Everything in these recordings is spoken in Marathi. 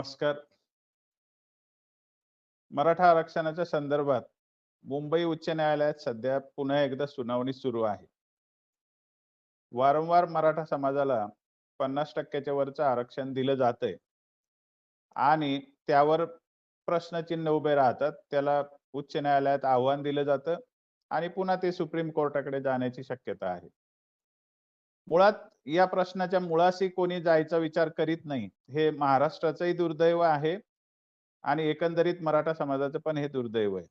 नमस्कार. मराठा आरक्षणाच्या संदर्भात मुंबई उच्च न्यायालयात सध्या पुन्हा एकदा सुनावणी सुरू आहे. वारंवार मराठा समाजाला पन्नास टक्क्याच्या वरचं आरक्षण दिलं जातंय. आणि त्यावर प्रश्नचिन्ह उभे राहतात त्याला उच्च न्यायालयात आव्हान दिलं जातं आणि पुन्हा ते सुप्रीम कोर्टाकडे जाण्याची शक्यता आहे. मुळात या प्रश्नाच्या मुळाशी कोणी जायचा विचार करीत नाही. हे महाराष्ट्राचंही दुर्दैव आहे आणि एकंदरीत मराठा समाजाचं पण हे दुर्दैव आहे.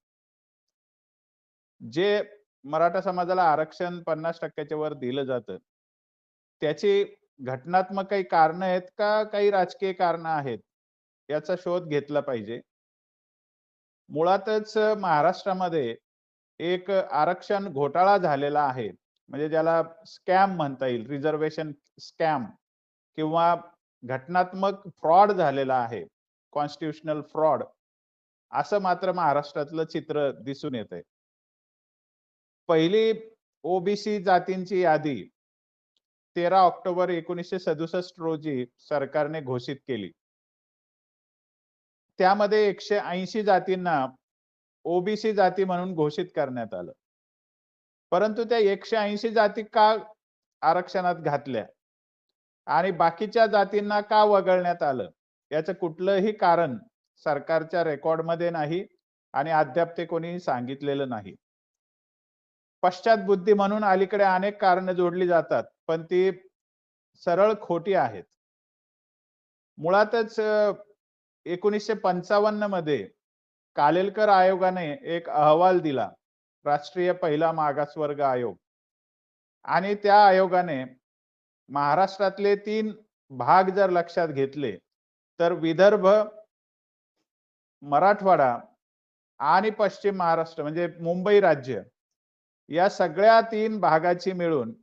जे मराठा समाजाला आरक्षण पन्नास टक्क्याच्या वर दिलं जातं त्याची घटनात्मक काही कारण आहेत का काही राजकीय कारण आहेत याचा शोध घेतला पाहिजे. मुळातच महाराष्ट्रामध्ये एक आरक्षण घोटाळा झालेला आहे. म्हणजे ज्याला स्कॅम म्हणता येईल रिझर्वेशन स्कॅम किंवा घटनात्मक फ्रॉड झालेला आहे कॉन्स्टिट्युशनल फ्रॉड असं मात्र महाराष्ट्रातलं चित्र दिसून येत आहे पहिली ओबीसी जातींची यादी तेरा ऑक्टोबर एकोणीसशे सदुसष्ट रोजी सरकारने घोषित केली. त्यामध्ये एकशे ऐंशी जातींना ओबीसी जाती म्हणून घोषित करण्यात आलं. परंतु त्या एकशे ऐंशी जाती का आरक्षणात घातल्या? आणि बाकीच्या जातींना का वगळण्यात आलं? याचं कुठलंही कारण सरकारच्या रेकॉर्डमध्ये नाही आणि अद्याप ते कोणीही सांगितलेलं नाही. पश्चात बुद्धी म्हणून अलीकडे अनेक कारण जोडली जातात पण ती सरळ खोटी आहेत. मुळातच एकोणीसशे पंचावन्नमध्ये कालेलकर आयोगाने एक अहवाल दिला. राष्ट्रीय पहिला मागासवर्ग आयोग. आणि त्या आयोगाने महाराष्ट्रातले तीन भाग जर लक्षात घेतले तर विदर्भ मराठवाडा आणि पश्चिम महाराष्ट्र म्हणजे मुंबई राज्य या सगळ्या तीन भागाची मिळून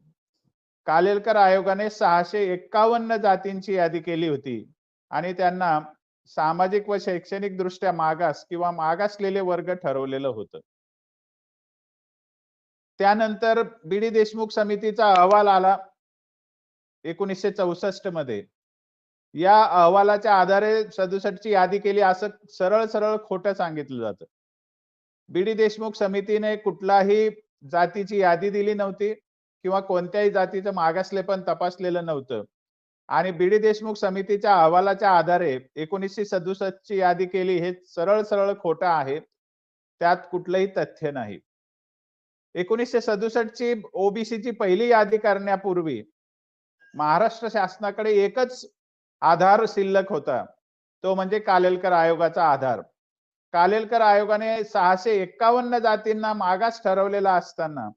कालेलकर आयोगाने सहाशे एक्कावन्न जातींची यादी केली होती. आणि त्यांना सामाजिक व शैक्षणिक दृष्ट्या मागास किंवा मागासलेले वर्ग ठरवलेलं होतं. त्यानंतर बी डी देशमुख समितीचा अहवाल आला एकोणीसशे चौसष्टमध्ये. या अहवालाच्या आधारे सदुसष्टची यादी केली असं सरळ सरळ खोटं सांगितलं जातं. बी डी देशमुख समितीने कुठलाही जातीची यादी दिली नव्हती किंवा कोणत्याही जातीचं मागासले पण तपासलेलं नव्हतं. आणि बी डी देशमुख समितीच्या अहवालाच्या आधारे एकोणीसशे सदुसष्ट ची यादी केली हे सरळ सरळ खोटं आहे. त्यात कुठलंही तथ्य नाही. एकोणीसशे सदुसष्ट ची ओबीसीची पहिली यादी करण्यापूर्वी महाराष्ट्र शासनाकडे एकच आधार शिल्लक होता. तो म्हणजे कालेलकर आयोगाचा आधार. कालेलकर आयोगाने सहाशे एक्कावन्न जातींना मागास ठरवलेला असताना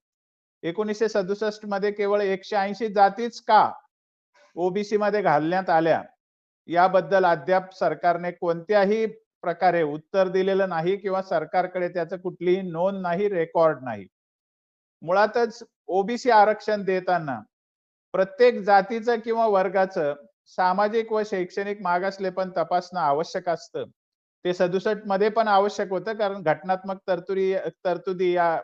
एकोणीसशे सदुसष्टमध्ये केवळ एकशे ऐंशी जातीच का ओबीसी मध्ये घालण्यात आल्या? याबद्दल अद्याप सरकारने कोणत्याही प्रकारे उत्तर दिलेलं नाही किंवा सरकारकडे त्याचं कुठलीही नोंद नाही रेकॉर्ड नाही. मुळातच ओबीसी आरक्षण देताना प्रत्येक जातीचं किंवा वर्गाचं सामाजिक व शैक्षणिक मागासलेपण तपासणं आवश्यक असतं. ते सदुसष्टमध्ये पण आवश्यक होतं कारण घटनात्मक तरतुदी तरतुदी या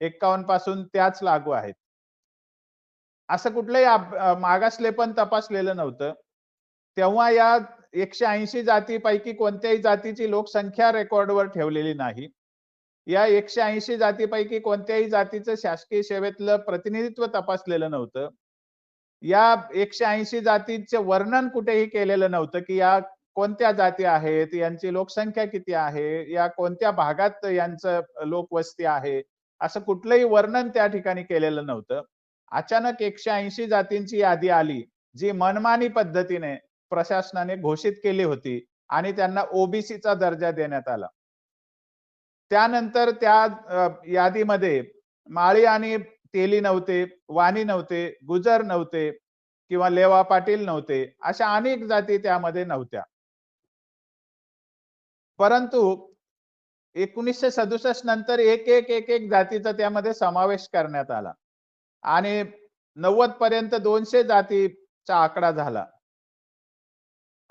एक्कावन्नपासून त्याच लागू आहेत. असं कुठलंही मागासलेपण तपासलेलं नव्हतं. तेव्हा या एकशे ऐंशी जातीपैकी कोणत्याही जातीची लोकसंख्या रेकॉर्डवर ठेवलेली नाही. या एकशे ऐंशी जातीपैकी कोणत्याही जातीचं शासकीय सेवेतलं प्रतिनिधित्व तपासलेलं नव्हतं. या एकशे ऐंशी जातीचे वर्णन कुठेही केलेलं नव्हतं की या कोणत्या जाती आहेत यांची लोकसंख्या किती आहे या कोणत्या भागात यांचं लोकवस्ती आहे असं कुठलंही वर्णन त्या ठिकाणी केलेलं नव्हतं. अचानक एकशे ऐंशी जातींची यादी आली जी मनमानी पद्धतीने प्रशासनाने घोषित केली होती आणि त्यांना ओबीसीचा दर्जा देण्यात आला. त्यानंतर त्या यादीमध्ये माळी आणि तेली नव्हते वाणी नव्हते गुजर नव्हते किंवा लेवा पाटील नव्हते अशा अनेक जाती त्यामध्ये नव्हत्या. परंतु एकोणीसशे सदुसष्ट नंतर एक एक एक एक जातीचा त्यामध्ये समावेश करण्यात आला आणि नव्वद पर्यंत दोनशे जातीचा आकडा झाला.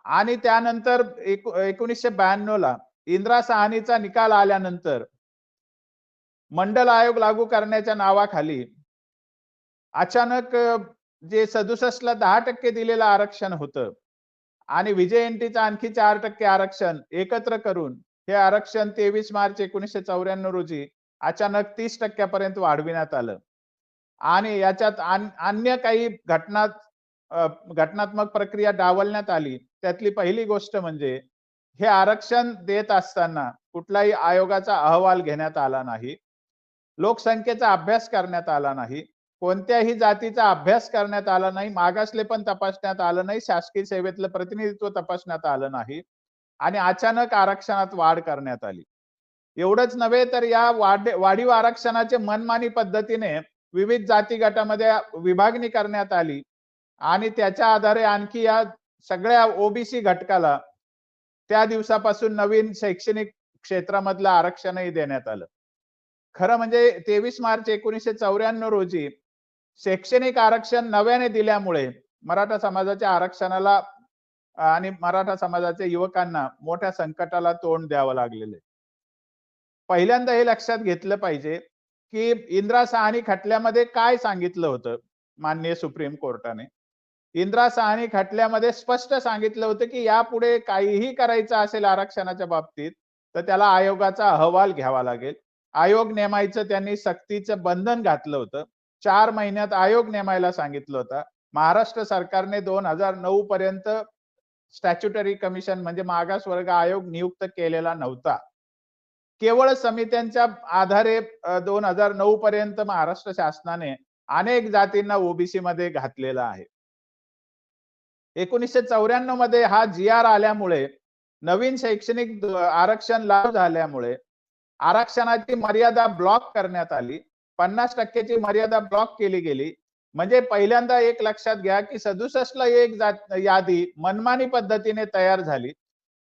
आणि त्यानंतर एक एकोणीसशे ब्याण्णव ला इंदिरा सहानीचा निकाल आल्यानंतर मंडल आयोग लागू करण्याच्या नावाखाली अचानक जे सदुसष्टला दहा टक्के दिलेलं आरक्षण होतं आणि विजयंतीचं आणखी चार टक्के आरक्षण एकत्र करून हे आरक्षण तेवीस मार्च एकोणीसशे चौऱ्याण्णव रोजी अचानक तीस टक्क्यापर्यंत वाढविण्यात आलं. आणि याच्यात अन्य काही घटना घटनात्मक प्रक्रिया डावलण्यात आली. त्यातली पहिली गोष्ट म्हणजे हे आरक्षण देत असताना कुठलाही आयोगाचा अहवाल घेण्यात आला नाही. लोकसंख्येचा अभ्यास करण्यात आला नाही. कोणत्याही जातीचा अभ्यास करण्यात आला नाही. मागासले पण तपासण्यात आलं नाही. शासकीय सेवेतलं प्रतिनिधित्व तपासण्यात आलं नाही. आणि अचानक आरक्षणात वाढ करण्यात आली. एवढंच नव्हे तर या वाढ वाढीव आरक्षणाचे मनमानी पद्धतीने विविध जाती गटामध्ये विभागणी करण्यात आली. आणि त्याच्या आधारे आणखी या सगळ्या ओबीसी घटकाला त्या दिवसापासून नवीन शैक्षणिक क्षेत्रामधलं आरक्षणही देण्यात आलं. खरं म्हणजे तेवीस मार्च एकोणीसशे चौऱ्याण्णव रोजी शैक्षणिक आरक्षण नव्याने दिल्यामुळे मराठा समाजाच्या आरक्षणाला आणि मराठा समाजाच्या युवकांना मोठ्या संकटाला तोंड द्यावं लागलेलं आहे. पहिल्यांदा हे लक्षात घेतलं पाहिजे की इंदिरा साहनी खटल्यामध्ये काय सांगितलं होतं माननीय सुप्रीम कोर्टाने? इंद्रा साहनी खटल्यामध्ये स्पष्ट सांगितलं होतं की यापुढे काहीही करायचं असेल आरक्षणाच्या बाबतीत तर त्याला आयोगाचा अहवाल घ्यावा लागेल. आयोग नेमायचं त्यांनी सक्तीचं बंधन घातलं होतं. चार महिन्यात आयोग नेमायला सांगितलं होतं. महाराष्ट्र सरकारने दोन हजार नऊ पर्यंत स्टॅच्युटरी कमिशन म्हणजे मागासवर्ग आयोग नियुक्त केलेला नव्हता. केवळ समित्यांच्या आधारे दोन हजार नऊ पर्यंत महाराष्ट्र शासनाने अनेक जातींना ओबीसी मध्ये घातलेला आहे. एकोणीसशे चौऱ्याण्णवमध्ये हा जी आर आल्यामुळे नवीन शैक्षणिक आरक्षण लागू झाल्यामुळे आरक्षणाची मर्यादा ब्लॉक करण्यात आली. पन्नास टक्क्याची मर्यादा ब्लॉक केली गेली. म्हणजे पहिल्यांदा एक लक्षात घ्या की सदुसष्टला एक जात यादी मनमानी पद्धतीने तयार झाली.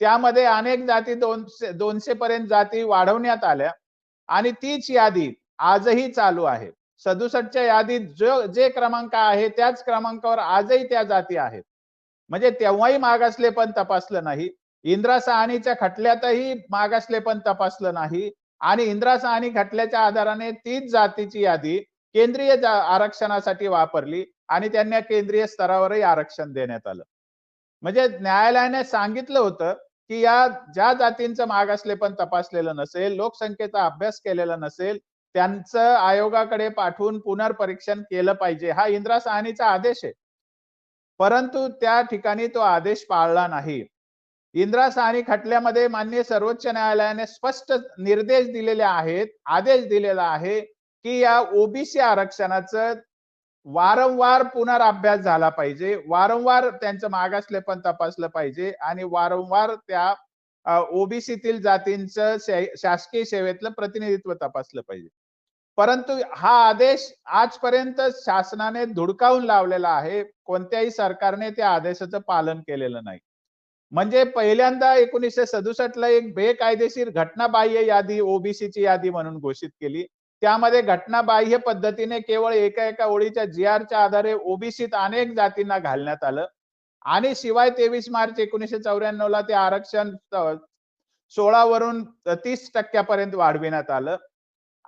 त्यामध्ये अनेक जाती दोनशे दोनशे पर्यंत जाती वाढवण्यात आल्या आणि तीच यादी आजही चालू आहे. सदुसष्टच्या यादीत जो जे क्रमांक आहे त्याच क्रमांकावर आजही त्या जाती आहेत. म्हणजे तेव्हाही मागासले पण तपासलं नाही. इंद्रा साहनीच्या खटल्यातही मागासले पण तपासलं नाही. आणि इंद्रा साहनी खटल्याच्या आधाराने तीच जातीची यादी केंद्रीय आरक्षणासाठी वापरली आणि त्यांना केंद्रीय स्तरावरही आरक्षण देण्यात आलं. म्हणजे न्यायालयाने सांगितलं होतं की या ज्या जातींचं मागासले पण तपासलेलं नसेल लोकसंख्येचा अभ्यास केलेला नसेल त्यांचं आयोगाकडे पाठवून पुनर्परीक्षण केलं पाहिजे. हा इंद्रा साहनीचा आदेश आहे. परंतु त्या ठिकाणी तो आदेश पाळला नाही. इंदिरा साहनी खटल्यामध्ये मान्य सर्वोच्च न्यायालयाने स्पष्ट निर्देश दिलेले आहेत आदेश दिलेला आहे की या ओबीसी आरक्षणाचं वारंवार पुनराभ्यास झाला पाहिजे वारंवार त्यांचं मागासले पण तपासलं पाहिजे आणि वारंवार त्या ओबीसीतील जातींचं शासकीय सेवेतलं प्रतिनिधित्व तपासलं पाहिजे. परंतु हा आदेश आजपर्यंत शासनाने धुडकावून लावलेला आहे. कोणत्याही सरकारने त्या आदेशाचं पालन केलेलं नाही. म्हणजे पहिल्यांदा एकोणीसशे सदुसष्ट ला एक बेकायदेशीर घटनाबाह्य यादी ओबीसीची यादी म्हणून घोषित केली. त्यामध्ये घटनाबाह्य पद्धतीने केवळ एका एका ओळीच्या जी आरच्या आधारे ओबीसीत अनेक जातींना घालण्यात आलं. आणि शिवाय तेवीस मार्च एकोणीसशे चौऱ्याण्णव ला ते आरक्षण सोळा वरून तीस टक्क्यापर्यंत वाढविण्यात आलं.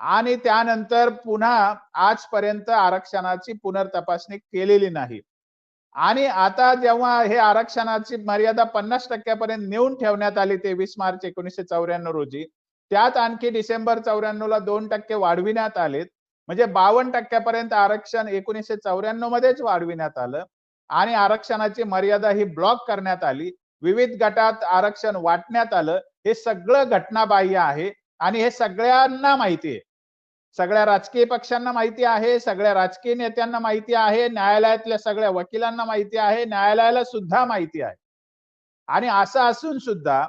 आणि त्यानंतर पुन्हा आजपर्यंत आरक्षणाची पुनर्तपासणी केलेली नाही. आणि आता जेव्हा हे आरक्षणाची मर्यादा पन्नास टक्क्यापर्यंत नेऊन ठेवण्यात आली तेवीस मार्च एकोणीसशे चौऱ्याण्णव रोजी त्यात आणखी डिसेंबर चौऱ्याण्णव ला दोन टक्के वाढविण्यात आलेत. म्हणजे बावन्न टक्क्यापर्यंत आरक्षण एकोणीसशे चौऱ्याण्णव मध्येच वाढविण्यात आलं आणि आरक्षणाची मर्यादा ही ब्लॉक करण्यात आली. विविध गटात आरक्षण वाटण्यात आलं. हे सगळं घटनाबाह्य आहे आणि हे सगळ्यांना माहिती आहे. सगळ्या राजकीय पक्षांना माहिती आहे सगळ्या राजकीय नेत्यांना माहिती आहे न्यायालयातल्या सगळ्या वकिलांना माहिती आहे न्यायालयाला सुद्धा माहिती आहे. आणि असं असून सुद्धा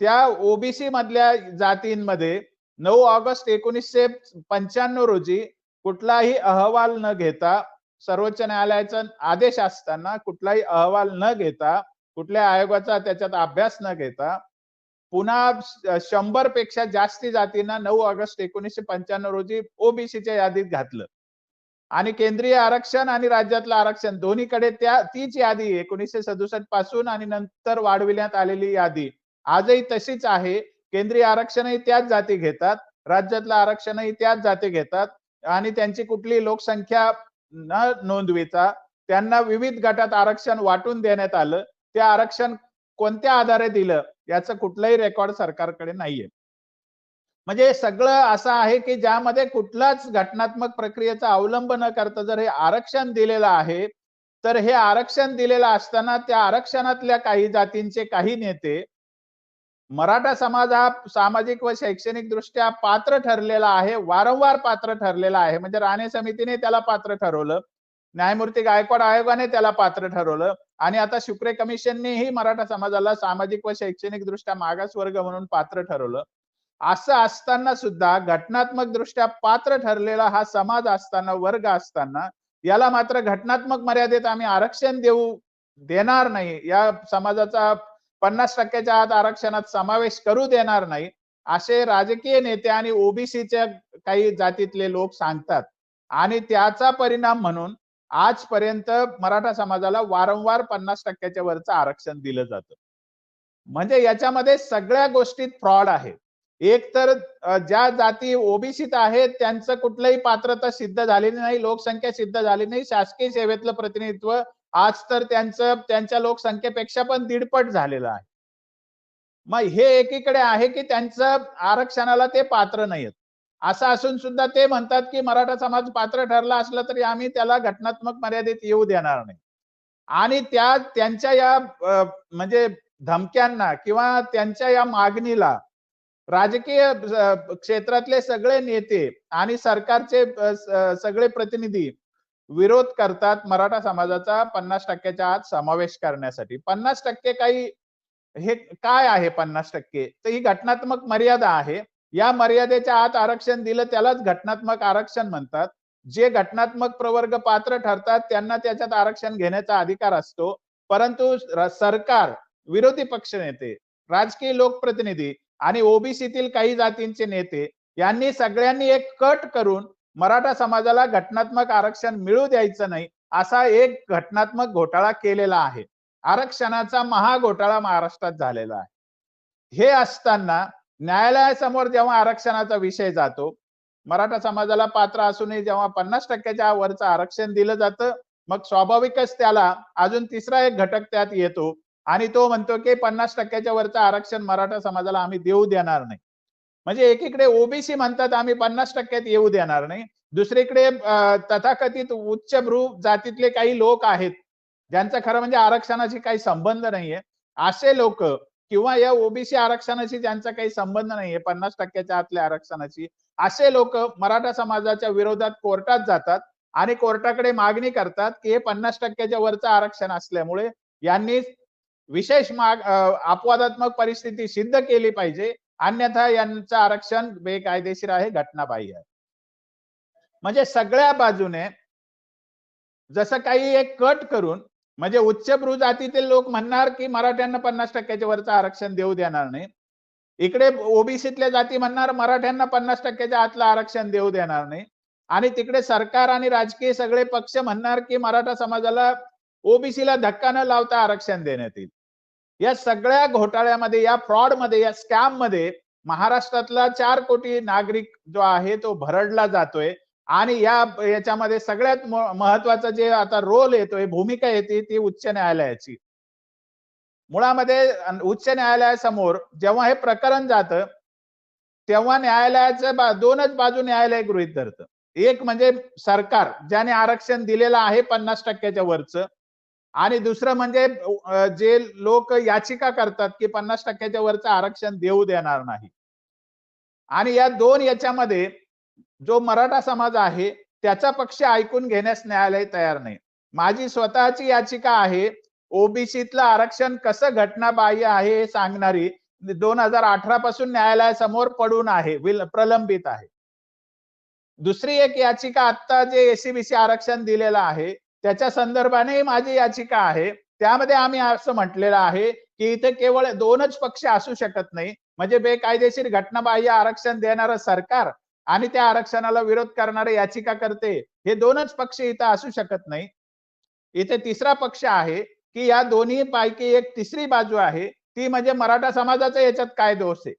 त्या ओबीसी मधल्या जातींमध्ये नऊ ऑगस्ट एकोणीसशे पंच्याण्णव रोजी कुठलाही अहवाल न घेता सर्वोच्च न्यायालयाचा आदेश असताना कुठलाही अहवाल न घेता कुठल्या आयोगाचा त्याच्यात अभ्यास न घेता पुन्हा शंभरपेक्षा जास्ती जातींना नऊ ऑगस्ट एकोणीसशे पंच्याण्णव रोजी ओबीसीच्या यादीत घातलं. आणि केंद्रीय आरक्षण आणि राज्यातलं आरक्षण दोन्हीकडे त्या तीच यादी एकोणीसशे सदुसष्टपासून आणि नंतर वाढविण्यात आलेली यादी आजही तशीच आहे. केंद्रीय आरक्षणही त्याच जाती घेतात राज्यातलं आरक्षणही त्याच जाती घेतात आणि त्यांची कुठली लोकसंख्या न नोंदविता त्यांना विविध गटात आरक्षण वाटून देण्यात आलं. ते आरक्षण कोणत्या आधारे दिलं? याचं कुठलंही रेकॉर्ड सरकारकडे नाहीये. म्हणजे सगळं असं आहे की ज्यामध्ये कुठलाच घटनात्मक प्रक्रियेचा अवलंब न करता जर हे आरक्षण दिलेलं आहे तर हे आरक्षण दिलेलं असताना त्या आरक्षणातल्या काही जातींचे काही नेते मराठा समाज हा सामाजिक व शैक्षणिक दृष्ट्या पात्र ठरलेला आहे वारंवार पात्र ठरलेला आहे. म्हणजे राणे समितीने त्याला पात्र ठरवलं. न्यायमूर्ती गायकवाड आयोगाने त्याला पात्र ठरवलं. आणि आता शुक्रे कमिशननेही मराठा समाजाला सामाजिक व शैक्षणिक दृष्ट्या मागास वर्ग म्हणून पात्र ठरवलं. असं असताना सुद्धा घटनात्मक दृष्ट्या पात्र ठरलेला हा समाज असताना वर्ग असताना याला मात्र घटनात्मक मर्यादेत आम्ही आरक्षण देऊ देणार नाही. या समाजाचा पन्नास टक्क्याच्या आत आरक्षणात समावेश करू देणार नाही असे राजकीय नेते आणि ओबीसीच्या काही जातीतले लोक सांगतात. आणि त्याचा परिणाम म्हणून आजपर्यंत मराठा समाजाला वारंवार पन्नास टक्क्याच्या वरचं आरक्षण दिलं जातं. म्हणजे याच्यामध्ये सगळ्या गोष्टीत फ्रॉड आहे. एक तर ज्या जाती ओबीसीत आहेत त्यांचं कुठलंही पात्रता सिद्ध झालेली नाही लोकसंख्या सिद्ध झाली नाही शासकीय सेवेतलं प्रतिनिधित्व आज तर त्यांचं त्यांच्या लोकसंख्येपेक्षा पण दीडपट झालेलं आहे. मग हे एकीकडे आहे की त्यांचं आरक्षणाला ते पात्र नाहीत असं असून सुद्धा ते म्हणतात की मराठा समाज पात्र ठरला असला तरी आम्ही त्याला घटनात्मक मर्यादेत येऊ देणार नाही. आणि त्या त्यांच्या या म्हणजे धमक्यांना किंवा त्यांच्या या मागणीला राजकीय क्षेत्रातले सगळे नेते आणि सरकारचे सगळे प्रतिनिधी विरोध करतात मराठा समाजाचा पन्नास टक्क्याच्या आत समावेश करण्यासाठी. पन्नास टक्के काही हे काय आहे पन्नास टक्के? तर ही घटनात्मक मर्यादा आहे. या मर्यादेच्या आत आरक्षण दिलं त्यालाच घटनात्मक आरक्षण म्हणतात. जे घटनात्मक प्रवर्ग पात्र ठरतात त्यांना त्याच्यात आरक्षण घेण्याचा अधिकार असतो. परंतु सरकार विरोधी पक्ष नेते राजकीय लोकप्रतिनिधी आणि ओबीसीतील काही जातींचे नेते यांनी सगळ्यांनी एक कट करून मराठा समाजाला घटनात्मक आरक्षण मिळू द्यायचं नाही असा एक घटनात्मक घोटाळा केलेला आहे. आरक्षणाचा महाघोटाळा महाराष्ट्रात झालेला आहे. हे असताना न्यायालयासमोर जेव्हा आरक्षणाचा विषय जातो मराठा समाजाला पात्र असूनही जेव्हा पन्नास टक्क्याच्या वरचं आरक्षण दिलं जातं मग स्वाभाविकच त्याला अजून तिसरा एक घटक त्यात येतो आणि तो म्हणतो की पन्नास टक्क्याच्या वरचं आरक्षण मराठा समाजाला आम्ही देऊ देणार नाही. म्हणजे एकीकडे ओबीसी म्हणतात आम्ही पन्नास टक्क्यात येऊ देणार नाही दुसरीकडे तथाकथित उच्चभ्रू जातीतले काही लोक आहेत ज्यांचा खरं म्हणजे आरक्षणाशी काही संबंध नाहीये असे लोक किंवा या ओबीसी आरक्षणाशी ज्यांचा काही संबंध नाहीये पन्नास टक्क्याच्या आतल्या आरक्षणाची असे लोक मराठा समाजाच्या विरोधात कोर्टात जातात आणि कोर्टाकडे मागणी करतात की हे पन्नास टक्क्याच्या वरचं आरक्षण असल्यामुळे यांनी विशेष माग अपवादात्मक परिस्थिती सिद्ध केली पाहिजे. अन्यथा यांचं आरक्षण बेकायदेशीर आहे घटनाबाह्य आहे. म्हणजे सगळ्या बाजूने जसं काही एक कट करून म्हणजे उच्चभ्रू जातीतील लोक म्हणणार की मराठ्यांना पन्नास टक्क्याच्या वरचं आरक्षण देऊ देणार नाही. इकडे ओबीसीतल्या जाती म्हणणार मराठ्यांना पन्नास टक्क्याच्या आतलं आरक्षण देऊ देणार नाही. आणि तिकडे सरकार आणि राजकीय सगळे पक्ष म्हणणार की मराठा समाजाला ओबीसीला धक्का न लावता आरक्षण देण्यात येईल. या सगळ्या घोटाळ्यामध्ये या फ्रॉडमध्ये या स्कॅममध्ये महाराष्ट्रातला चार कोटी नागरिक जो आहे तो भरडला जातोय. आणि या याच्यामध्ये सगळ्यात महत्त्वाचा महत्वाचं जे आता रोल येतोय भूमिका येते ती उच्च न्यायालयाची. मुळामध्ये उच्च न्यायालयासमोर जेव्हा हे प्रकरण जातं तेव्हा न्यायालयाचं बा- दोनच बाजू न्यायालय गृहीत धरतं. एक म्हणजे सरकार ज्याने आरक्षण दिलेलं आहे पन्नास टक्क्याच्या वरचं आणि दुसरं म्हणजे जे लोक याचिका करतात की पन्नास टक्क्याच्या वरचं आरक्षण देऊ देणार नाही. आणि या दोन याच्यामध्ये जो मराठा समाज आहे त्याचा पक्ष ऐकून घेण्यास न्यायालय तयार नाही. माझी स्वतःची याचिका आहे ओबीसीतलं आरक्षण कसं घटनाबाह्य आहे हे सांगणारी दोन हजार अठरा पासून न्यायालयासमोर पडून आहे प्रलंबित आहे. दुसरी एक याचिका आता जे एसीबीसी आरक्षण दिलेलं आहे त्याच्या संदर्भाने माझी याचिका आहे. त्यामध्ये आम्ही असं म्हटलेलं आहे की इथे केवळ दोनच पक्ष असू शकत नाही. म्हणजे बेकायदेशीर घटनाबाह्य आरक्षण देणारं सरकार आणि त्या आरक्षणाला विरोध करणारे याचिका करते. हे दोनच पक्ष इथं असू शकत नाही. इथे तिसरा पक्ष आहे की या दोन्ही पैकी एक तिसरी बाजू आहे. ती म्हणजे मराठा समाजाचा याच्यात काय दोष आहे?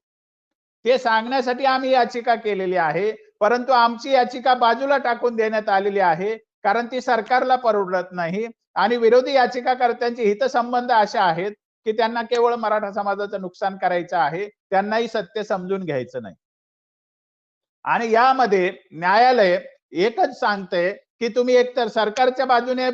ते सांगण्यासाठी आम्ही याचिका केलेली आहे. परंतु आमची याचिका बाजूला टाकून देण्यात आलेली आहे. कारण ती सरकारला परवडत नाही. आणि विरोधी याचिकाकर्त्यांचे हितसंबंध असे आहेत की त्यांना केवळ मराठा समाजाचं नुकसान करायचं आहे. त्यांनाही सत्य समजून घ्यायचं नाही. आणि यामध्ये न्यायालय एकच सांगते की तुम्ही एकतर सरकारच्या बाजूने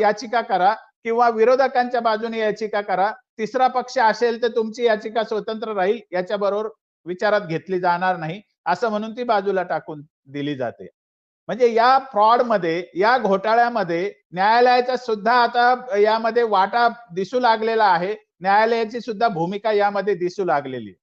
याचिका करा किंवा विरोधकांच्या बाजूने याचिका करा. तिसरा पक्ष असेल तर तुमची याचिका स्वतंत्र राहील याच्या बरोबर विचारात घेतली जाणार नाही असं म्हणून ती बाजूला टाकून दिली जाते. म्हणजे या फ्रॉडमध्ये या घोटाळ्यामध्ये न्यायालयाचा सुद्धा आता यामध्ये वाटा दिसू लागलेला आहे. न्यायालयाची सुद्धा भूमिका यामध्ये दिसू लागलेली आहे.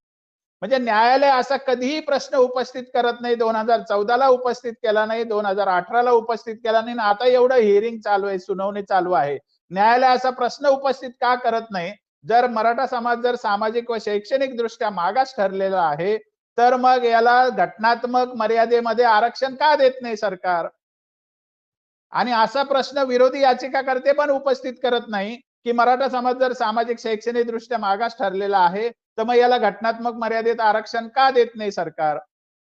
म्हणजे न्यायालय असा कधीही प्रश्न उपस्थित करत नाही. दोन हजार चौदाला उपस्थित केला नाही दोन हजार अठराला उपस्थित केला नाही. आता एवढं हिअरिंग चालू आहे सुनावणी चालू आहे. न्यायालय असा प्रश्न उपस्थित का करत नाही? जर मराठा समाज जर सामाजिक व शैक्षणिक दृष्ट्या मागास ठरलेला आहे तर मग याला घटनात्मक मर्यादेमध्ये आरक्षण का देत नाही सरकार? आणि असा प्रश्न विरोधी याचिकाकर्ते पण उपस्थित करत नाही की मराठा समाज जर सामाजिक शैक्षणिक दृष्ट्या मागास ठरलेला आहे तर मग याला घटनात्मक मर्यादेत आरक्षण का देत नाही सरकार?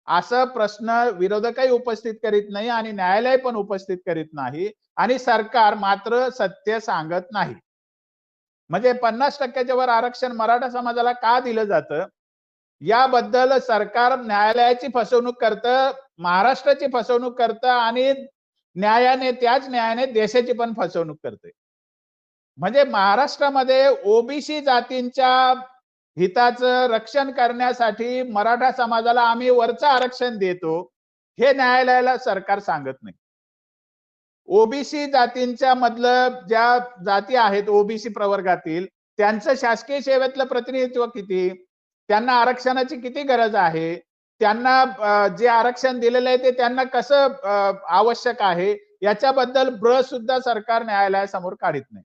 असं प्रश्न विरोधकही उपस्थित करीत नाही आणि न्यायालय पण उपस्थित करीत नाही आणि सरकार मात्र सत्य सांगत नाही. म्हणजे पन्नास टक्क्याच्या वर आरक्षण मराठा समाजाला का दिलं जातं? याबद्दल सरकार न्यायालयाची फसवणूक करतं महाराष्ट्राची फसवणूक करतं आणि न्यायाने त्याच न्यायाने देशाची पण फसवणूक करते. म्हणजे महाराष्ट्रामध्ये ओबीसी जातींच्या हिताचं रक्षण करण्यासाठी मराठा समाजाला आम्ही वरचं आरक्षण देतो हे न्यायालयाला सरकार सांगत नाही. ओबीसी जातींच्या मधलं ज्या जाती आहेत ओबीसी प्रवर्गातील त्यांचं शासकीय सेवेतलं प्रतिनिधित्व किती? त्यांना आरक्षणाची किती गरज आहे? त्यांना जे आरक्षण दिलेलं आहे ते त्यांना कसं आवश्यक आहे? याच्याबद्दल ब्र सुद्धा सरकार न्यायालयासमोर काढत नाही.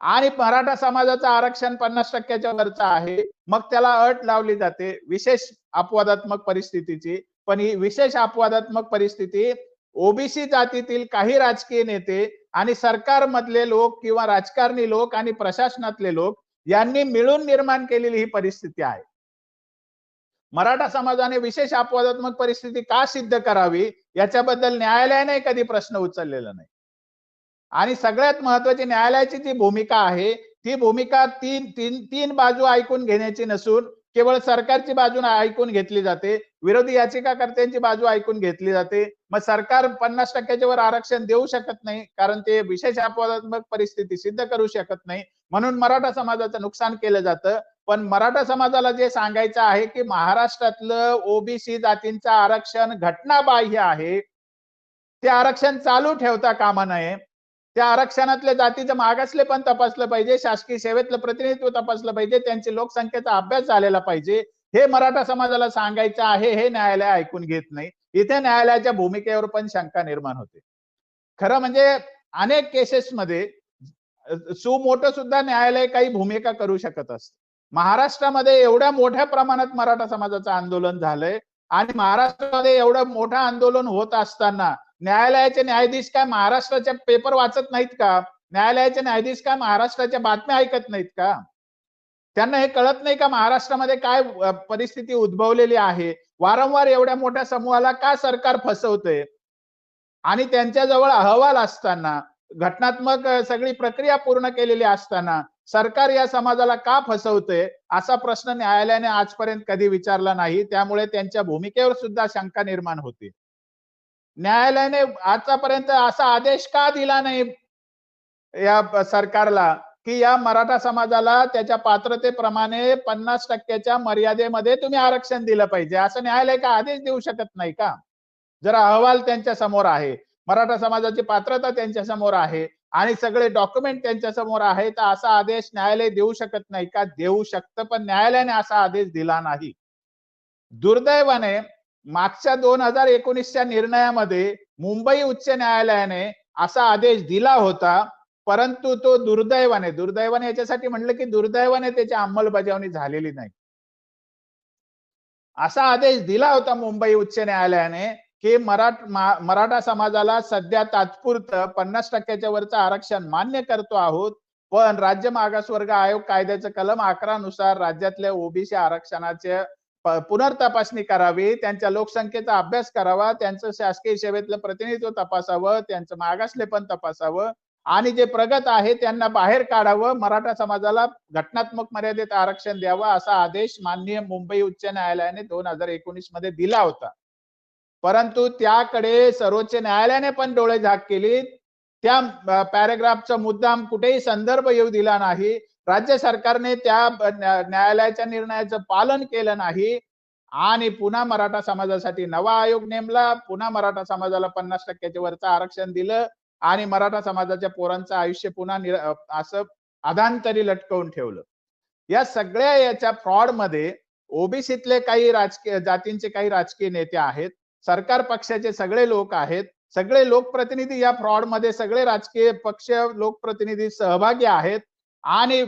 आणि मराठा समाजाचं आरक्षण पन्नास टक्क्याच्या वरचं आहे. मग त्याला अट लावली जाते विशेष अपवादात्मक परिस्थितीची. पण ही विशेष अपवादात्मक परिस्थिती ओबीसी जातीतील काही राजकीय नेते आणि सरकारमधले लोक किंवा राजकारणी लोक आणि प्रशासनातले लोक यांनी मिळून निर्माण केलेली ही परिस्थिती आहे. मराठा समाजाने विशेष अपवादात्मक परिस्थिती का सिद्ध करावी? याच्याबद्दल न्यायालयाने कधी प्रश्न उचललेला नाही. आणि सगळ्यात महत्वाची न्यायालयाची जी भूमिका आहे ती भूमिका तीन तीन तीन बाजू ऐकून घेण्याची नसून केवळ सरकारची बाजू ऐकून घेतली जाते विरोधी याचिकाकर्त्यांची बाजू ऐकून घेतली जाते. मग सरकार पन्नास टक्क्याच्या वर आरक्षण देऊ शकत नाही कारण ते विशेष अपवादात्मक परिस्थिती सिद्ध करू शकत नाही. म्हणून मराठा समाजाचं नुकसान केलं जातं. पण मराठा समाजाला जे सांगायचं आहे की महाराष्ट्रातलं ओबीसी जातींचं आरक्षण घटनाबाह्य आहे ते आरक्षण चालू ठेवता कामा नये. त्या आरक्षणातल्या जातीचं मागासले पण तपासलं पाहिजे शासकीय सेवेतलं प्रतिनिधित्व तपासलं पाहिजे त्यांची लोकसंख्येचा अभ्यास झालेला पाहिजे. हे मराठा समाजाला सांगायचं आहे हे न्यायालय ऐकून घेत नाही. इथे न्यायालयाच्या भूमिकेवर पण शंका निर्माण होते. खरं म्हणजे अनेक केसेसमध्ये सुमोठं सुद्धा न्यायालय काही भूमिका करू शकत असत. महाराष्ट्रामध्ये एवढ्या मोठ्या प्रमाणात मराठा समाजाचं आंदोलन झालंय आणि महाराष्ट्रामध्ये एवढं मोठं आंदोलन होत असताना न्यायालयाचे न्यायाधीश काय महाराष्ट्राच्या पेपर वाचत नाहीत का? न्यायालयाचे न्यायाधीश काय महाराष्ट्राच्या बातम्या ऐकत नाहीत का? त्यांना हे कळत नाही का महाराष्ट्रामध्ये काय परिस्थिती उद्भवलेली आहे? वारंवार एवढ्या मोठ्या समूहाला का सरकार फसवतंय? आणि त्यांच्याजवळ अहवाल असताना घटनात्मक सगळी प्रक्रिया पूर्ण केलेली असताना सरकार या समाजाला का फसवतंय? असा प्रश्न न्यायालयाने आजपर्यंत कधी विचारला नाही. त्यामुळे त्यांच्या भूमिकेवर सुद्धा शंका निर्माण होते. न्यायालयाने आतापर्यंत असा आदेश का दिला नाही या सरकारला की या मराठा समाजाला त्याच्या पात्रतेप्रमाणे पन्नास टक्क्याच्या मर्यादेमध्ये तुम्ही आरक्षण दिलं पाहिजे? असं न्यायालय का आदेश देऊ शकत नाही का? जर अहवाल त्यांच्यासमोर आहे. मराठा समाजाची पात्रता त्यांच्यासमोर आहे आणि सगळे डॉक्युमेंट त्यांच्यासमोर आहे तर असा आदेश न्यायालय देऊ शकत नाही का? देऊ शकतं पण न्यायालयाने असा आदेश दिला नाही. दुर्दैवाने मागच्या दोन हजार एकोणीसच्या निर्णयामध्ये मुंबई उच्च न्यायालयाने असा आदेश दिला होता परंतु तो दुर्दैवाने दुर्दैवाने याच्यासाठी म्हणलं की दुर्दैवाने त्याची अंमलबजावणी झालेली नाही. असा आदेश दिला होता मुंबई उच्च न्यायालयाने की मराठ मराठा समाजाला सध्या तात्पुरतं पन्नास टक्क्याच्या वरचं आरक्षण मान्य करतो आहोत पण राज्य मागासवर्ग आयोग कायद्याचं कलम अकरा नुसार राज्यातल्या ओबीसी आरक्षणाचे पुनर्तपासणी करावी त्यांच्या लोकसंख्येचा अभ्यास करावा त्यांचं शासकीय सेवेतलं प्रतिनिधित्व तपासावं त्यांचं मागासलेपण तपासावं आणि जे प्रगत आहे त्यांना बाहेर काढावं मराठा समाजाला घटनात्मक मर्यादेत आरक्षण द्यावं असा आदेश माननीय मुंबई उच्च न्यायालयाने दोन हजार एकोणीसमध्ये दिला होता. परंतु त्याकडे सर्वोच्च न्यायालयाने पण डोळे झाक केली त्या पॅरेग्राफचा मुद्दाम कुठेही संदर्भ येऊ दिला नाही. राज्य सरकारने त्या न्यायालयाच्या निर्णयाचं पालन केलं नाही. आणि पुन्हा मराठा समाजासाठी नवा आयोग नेमला. पुन्हा मराठा समाजाला पन्नास टक्क्याच्या वरचं आरक्षण दिलं. आणि मराठा समाजाच्या पोरांचं आयुष्य पुन्हा असं अधांतरी लटकवून ठेवलं. या सगळ्या याच्या फ्रॉडमध्ये ओबीसीतले काही राजकीय जातींचे काही राजकीय नेते आहेत. सरकार पक्षाचे सगळे लोक आहेत. सगळे लोकप्रतिनिधी या फ्रॉडमध्ये सगळे राजकीय पक्ष लोकप्रतिनिधी सहभागी आहेत. आणि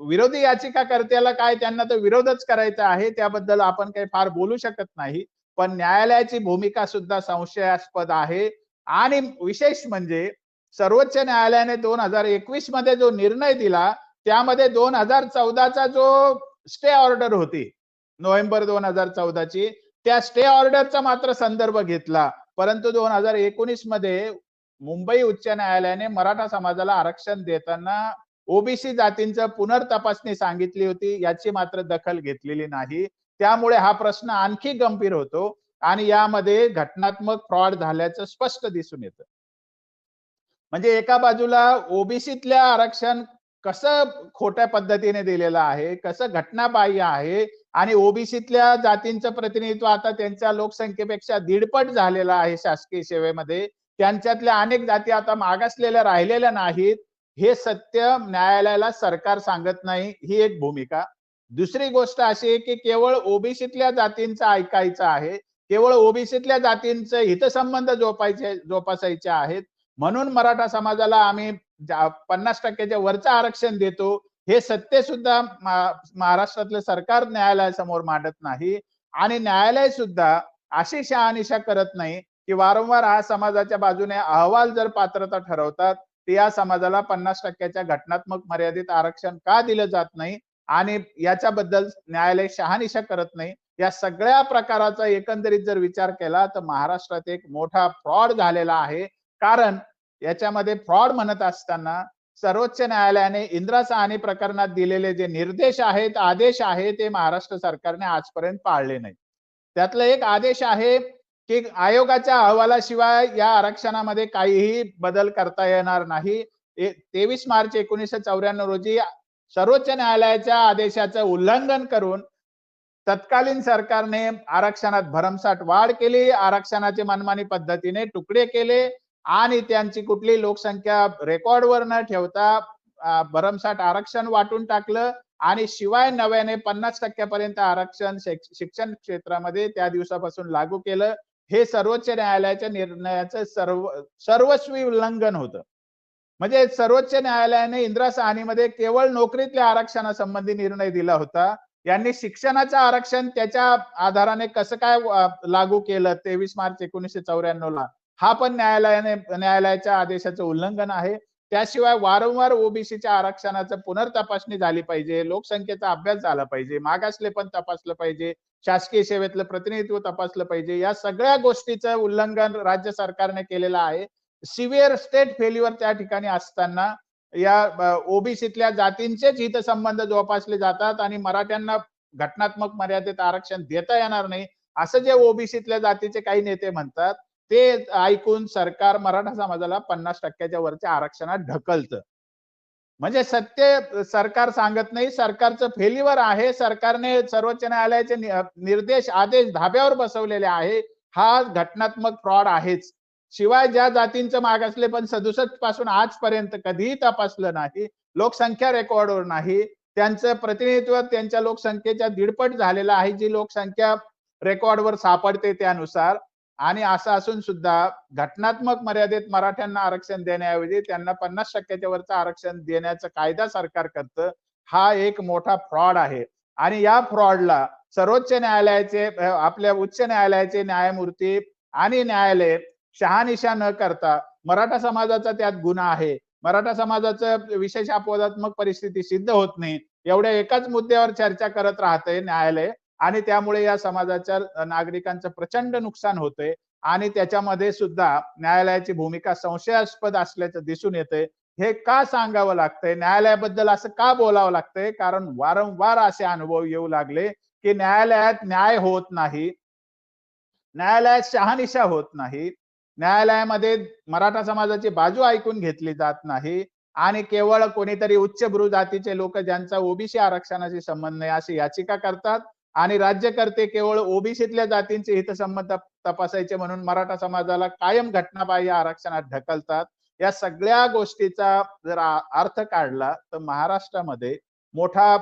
विरोधी याचिकाकर्त्याला काय त्यांना तर विरोधच करायचा आहे त्याबद्दल आपण काही फार बोलू शकत नाही. पण न्यायालयाची भूमिका सुद्धा संशयास्पद आहे. आणि विशेष म्हणजे सर्वोच्च न्यायालयाने दोन हजार एकवीसमध्ये जो निर्णय दिला त्यामध्ये दोन हजार चौदाचा जो स्टे ऑर्डर होती नोव्हेंबर दोन हजार चौदाची त्या स्टे ऑर्डरचा मात्र संदर्भ घेतला. परंतु दोन हजार एकोणीसमध्ये मुंबई उच्च न्यायालयाने मराठा समाजाला आरक्षण देताना ओबीसी जातींचं पुनर्तपासणी सांगितली होती याची मात्र दखल घेतलेली नाही. त्यामुळे हा प्रश्न आणखी गंभीर होतो आणि यामध्ये घटनात्मक फ्रॉड झाल्याचं स्पष्ट दिसून येतं. म्हणजे एका बाजूला ओबीसीतल्या आरक्षण कसं खोट्या पद्धतीने दिलेलं आहे कसं घटनाबाह्य आहे आणि ओबीसीतल्या जातींचं प्रतिनिधित्व आता त्यांच्या लोकसंख्येपेक्षा दीडपट झालेलं आहे शासकीय सेवेमध्ये. त्यांच्यातल्या अनेक जाती आता मागासलेल्या राहिलेल्या नाहीत. हे सत्य न्यायालयाला सरकार सांगत नाही ही एक भूमिका. दुसरी गोष्ट अशी आहे की केवळ ओबीसीतल्या जातींचं ऐकायचं आहे केवळ ओबीसीतल्या जातींचे हितसंबंध जोपायचे जोपासायचे आहेत. म्हणून मराठा समाजाला आम्ही पन्नास टक्क्याच्या वरचं आरक्षण देतो हे सत्य सुद्धा महाराष्ट्रातलं सरकार न्यायालयासमोर मांडत नाही. आणि न्यायालय सुद्धा अशी शहानिशा करत नाही की वारंवार हा समाजाच्या बाजूने अहवाल जर पात्रता ठरवतात ते या समाजाला पन्नास टक्क्याच्या घटनात्मक मर्यादित आरक्षण का दिलं जात नाही आणि याच्याबद्दल न्यायालय शहानिशा करत नाही या सगळ्या प्रकाराचा एकंदरीत जर विचार केला तर महाराष्ट्रात एक मोठा फ्रॉड झालेला आहे. कारण याच्यामध्ये फ्रॉड म्हणत असताना सर्वोच्च न्यायालयाने इंदिरा साहनी प्रकरणात दिलेले जे निर्देश आहेत आदेश आहे ते महाराष्ट्र सरकारने आजपर्यंत पाळले नाही त्यातलं एक आदेश आहे की आयोगाच्या अहवालाशिवाय या आरक्षणामध्ये काहीही बदल करता येणार नाही. तेवीस मार्च एकोणीसशे चौऱ्याण्णव रोजी सर्वोच्च न्यायालयाच्या आदेशाचं उल्लंघन करून तत्कालीन सरकारने आरक्षणात भरमसाठ वाढ केली आरक्षणाचे मनमानी पद्धतीने तुकडे केले आणि त्यांची कुठली लोकसंख्या रेकॉर्डवर न ठेवता भरमसाठ आरक्षण वाटून टाकलं आणि शिवाय नव्याने पन्नास टक्क्यापर्यंत आरक्षण शिक्षण क्षेत्रामध्ये त्या दिवसापासून लागू केलं. हे सर्वोच्च न्यायालयाच्या निर्णयाचं सर्व सर्वस्वी उल्लंघन होतं. म्हणजे सर्वोच्च न्यायालयाने इंदिरा साहनीमध्ये केवळ नोकरीतल्या आरक्षणासंबंधी निर्णय दिला होता. यांनी शिक्षणाचं आरक्षण त्याच्या आधाराने कसं काय लागू केलं? तेवीस मार्च एकोणीसशे चौऱ्याण्णव ला हा पण न्यायालयाने न्यायालयाच्या आदेशाचं उल्लंघन आहे. त्याशिवाय वारंवार ओबीसीच्या आरक्षणाचं पुनर्तपासणी झाली पाहिजे लोकसंख्येचा अभ्यास झाला पाहिजे मागासले पण तपासलं पाहिजे शासकीय सेवेतलं प्रतिनिधित्व तपासलं पाहिजे या सगळ्या गोष्टीचं उल्लंघन राज्य सरकारने केलेलं आहे. सिव्हिअर स्टेट फेल्युअर त्या ठिकाणी असताना या ओबीसीतल्या जातींचेच हितसंबंध जोपासले जातात आणि मराठ्यांना घटनात्मक मर्यादेत आरक्षण देता येणार नाही असं जे ओबीसीतल्या जातीचे काही नेते म्हणतात ते ऐकून सरकार मराठा समाजाला पन्नास टक्क्याच्या वरच्या आरक्षणात ढकलतं. म्हणजे सत्य सरकार सांगत नाही सरकारचं फेलीवर आहे सरकारने सर्वोच्च न्यायालयाचे निर्देश आदेश धाब्यावर बसवलेले आहे हा घटनात्मक फ्रॉड आहेच. शिवाय ज्या जातींचं मागासले पण सदुसष्टपासून आजपर्यंत कधीही तपासलं नाही लोकसंख्या रेकॉर्डवर नाही त्यांचं प्रतिनिधित्व त्यांच्या लोकसंख्येच्या दीडपट झालेलं आहे जी लोकसंख्या रेकॉर्डवर सापडते त्यानुसार आणि असं असून सुद्धा घटनात्मक मर्यादेत मराठ्यांना आरक्षण देण्याऐवजी त्यांना पन्नास टक्क्याच्या वरचं आरक्षण देण्याचा कायदा सरकार करतं हा एक मोठा फ्रॉड आहे. आणि या फ्रॉडला सर्वोच्च न्यायालयाचे आपल्या उच्च न्यायालयाचे न्यायमूर्ती आणि न्यायालय शहानिशा न करता मराठा समाजाचा त्यात गुन्हा आहे. मराठा समाजाचं विशेष अपवादात्मक परिस्थिती सिद्ध होत नाही. एवढ्या एकाच मुद्द्यावर चर्चा करत राहतंय न्यायालय. आणि त्यामुळे या समाजाच्या नागरिकांचं प्रचंड नुकसान होतंय. आणि त्याच्यामध्ये सुद्धा न्यायालयाची भूमिका संशयास्पद असल्याचं दिसून येतंय. हे का सांगावं लागतंय? न्यायालयाबद्दल असं का बोलावं लागतंय? कारण वारंवार असे अनुभव येऊ लागले की न्यायालयात न्याय होत नाही. न्यायालयात शहानिशा होत नाही. न्यायालयामध्ये मराठा समाजाची बाजू ऐकून घेतली जात नाही. आणि केवळ कोणीतरी उच्चभ्रू जातीचे लोक ज्यांचा ओबीसी आरक्षणाशी संबंध नाही अशी याचिका करतात. आणि राज्यकर्ते केवळ ओबीसीतल्या जातींचे हितसंबंध तपासायचे म्हणून मराठा समाजाला कायम घटनाबाह्य आरक्षणात ढकलतात. या सगळ्या गोष्टीचा जर अर्थ काढला तर महाराष्ट्रामध्ये मोठा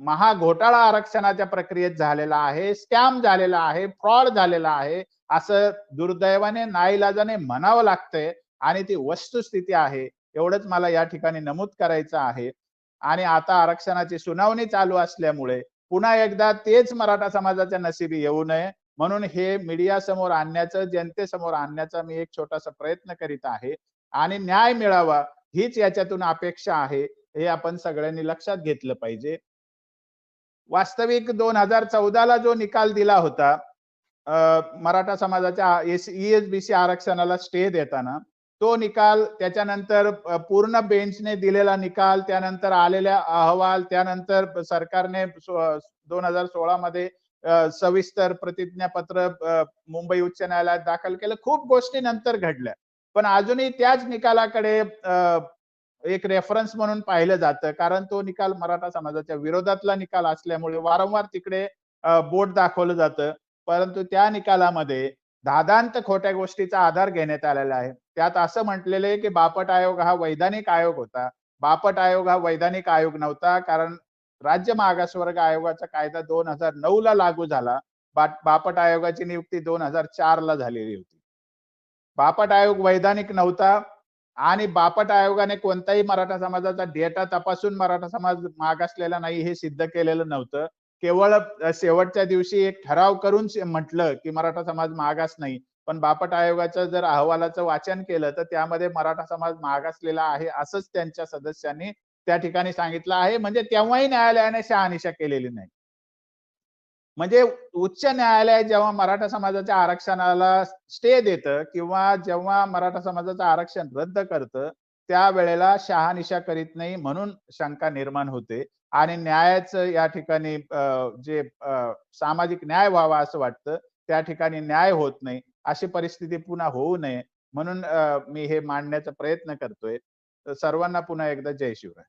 महाघोटाळा आरक्षणाच्या प्रक्रियेत झालेला आहे स्कॅम झालेला आहे फ्रॉड झालेला आहे असं दुर्दैवाने नाईलाजाने म्हणावं लागतंय आणि ती वस्तुस्थिती आहे एवढंच मला या ठिकाणी नमूद करायचं आहे. आणि आता आरक्षणाची सुनावणी चालू असल्यामुळे पुन्हा एकदा तेच मराठा समाजाच्या नशिबी येऊ नये. म्हणून हे मीडिया समोर आणण्याचं जनतेसमोर आणण्याचा मी एक छोटासा प्रयत्न करीत आहे. आणि न्याय मिळावा हीच याच्यातून अपेक्षा आहे हे आपण सगळ्यांनी लक्षात घेतलं पाहिजे. वास्तविक दोन हजार चौदाला जो निकाल दिला होता मराठा समाजाच्या एस ईएसबीसी आरक्षणाला स्टे देताना तो निकाल त्याच्यानंतर पूर्ण बेंचने दिलेला निकाल त्यानंतर आलेल्या अहवाल त्यानंतर सरकारने दोन हजार सोळा मध्ये सविस्तर प्रतिज्ञापत्र मुंबई उच्च न्यायालयात दाखल केलं. खूप गोष्टी नंतर घडल्या. पण अजूनही त्याच निकालाकडे एक रेफरन्स म्हणून पाहिलं जातं. कारण तो निकाल मराठा समाजाच्या विरोधातला निकाल असल्यामुळे वारंवार तिकडे बोट दाखवलं जातं. परंतु त्या निकालामध्ये दादांत खोट्या गोष्टीचा आधार घेण्यात आलेला आहे. त्यात असं म्हटलेलं आहे की बापट आयोग हा वैधानिक आयोग होता. बापट आयोग हा वैधानिक आयोग नव्हता. कारण राज्य मागासवर्ग आयोगाचा कायदा दोन हजार नऊ ला लागू झाला. बापट आयोगाची नियुक्ती दोन हजार चार ला झालेली होती. बापट आयोग वैधानिक नव्हता. आणि बापट आयोगाने कोणताही मराठा समाजाचा डेटा तपासून मराठा समाज मागासलेला नाही हे सिद्ध केलेलं नव्हतं. केवळ शेवटच्या दिवशी एक ठराव करून म्हटलं की मराठा समाज मागास नाही. पण बापट आयोगाचं जर अहवालाचं वाचन केलं तर त्यामध्ये मराठा समाज मागासलेला आहे असंच त्यांच्या सदस्यांनी त्या ठिकाणी सांगितलं आहे. म्हणजे तेव्हाही न्यायालयाने शहानिशा केलेली नाही. म्हणजे उच्च न्यायालय जेव्हा मराठा समाजाच्या आरक्षणाला स्टे देतं किंवा जेव्हा मराठा समाजाचं आरक्षण रद्द करतं त्यावेळेला शहानिशा करीत नाही म्हणून शंका निर्माण होते. आणि न्यायाचं या ठिकाणी जे सामाजिक न्याय व्हावा असं वाटतं त्या ठिकाणी न्याय होत नाही. अशी परिस्थिती पुन्हा होऊ नये. म्हणून मी हे मांडण्याचा प्रयत्न करतोय. तर सर्वांना पुन्हा एकदा जय शिवराय.